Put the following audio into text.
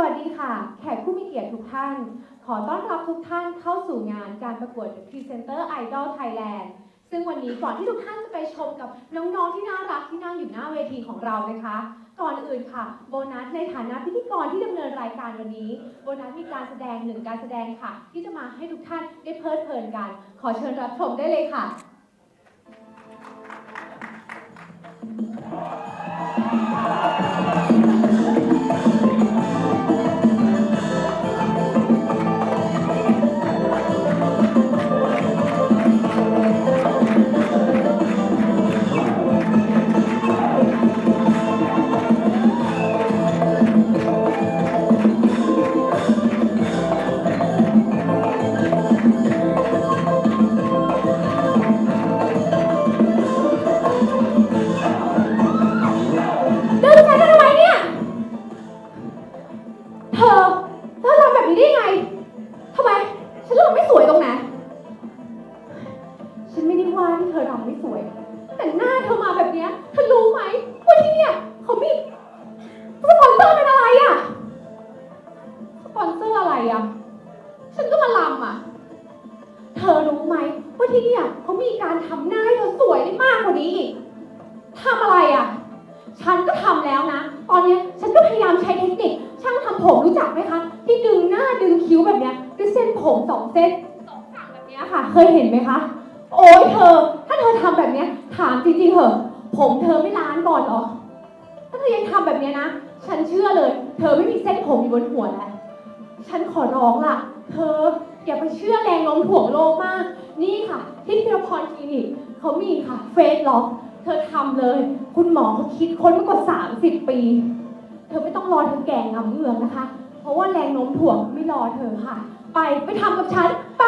วัสดีค่ะ แขกผู้มีเกียรติทุกท่าน ขอต้อนรับทุกท่านเข้าสู่งานการประกวด The Presenter Idol Thailand ซึ่งวันนี้ก่อนที่ทุกท่านจะไปชมกับน้องๆที่น่ารักที่นั่งอยู่หน้าเวทีของเรานะคะ ก่อนอื่นค่ะ โบนัสในฐานะพิธีกรที่ดำเนินรายการวันนี้ โบนัสมีการแสดงหนึ่งการแสดงค่ะ ที่จะมาให้ทุกท่านได้เพลิดเพลินกัน ขอเชิญรับชมได้เลยค่ะ ได้ไงทำไม ฉันรำไม่สวยตรงไหน ฉันไม่ได้ว่าที่เธอรำไม่สวย แต่หน้าเธอมาแบบเนี้ยเธอรู้ไหมว่าที่เนี่ยเขามีสปอนเซอร์เป็นอะไรอะสปอนเซอร์อะไรอะฉันก็มาลำอะเธอรู้ไหมว่าที่เนี่ยเขามีการทำหน้าให้เธอสวยได้มากกว่านี้อีกทำอะไรอะฉันก็ทำแล้วนะ ตอนนี้ฉันก็พยายามใช้เทคนิค ผมรู้จักไหมคะ ที่ดึงหน้าดึงคิ้วแบบเนี้ยด้วยเส้นผมสองเส้นสองฝั่งแบบเนี้ยค่ะ เคยเห็นไหมคะ โอ้ยเธอ ถ้าเธอทำแบบเนี้ย ถามจริงๆเหอะ ผมเธอไม่ล้านก่อนหรอ ถ้าเธอยังทำแบบเนี้ยนะ ฉันเชื่อเลย เธอไม่มีเส้นผมอยู่บนหัวแล้ว ฉันขอร้องล่ะ เธออย่าไปเชื่อแรงโน้มถ่วงโลกมาก นี่ค่ะ ที่พิรพรคลินิกเขามีค่ะ เฟสล็อก เธอทำเลย คุณหมอเขาคิดค้นมากว่า 30 ปี อไม่ต้องรอเธอแก่งำเงือกนะคะ เพราะว่าแรงโน้มถ่วงไม่รอเธอค่ะ ไปไปทำกับฉัน ไป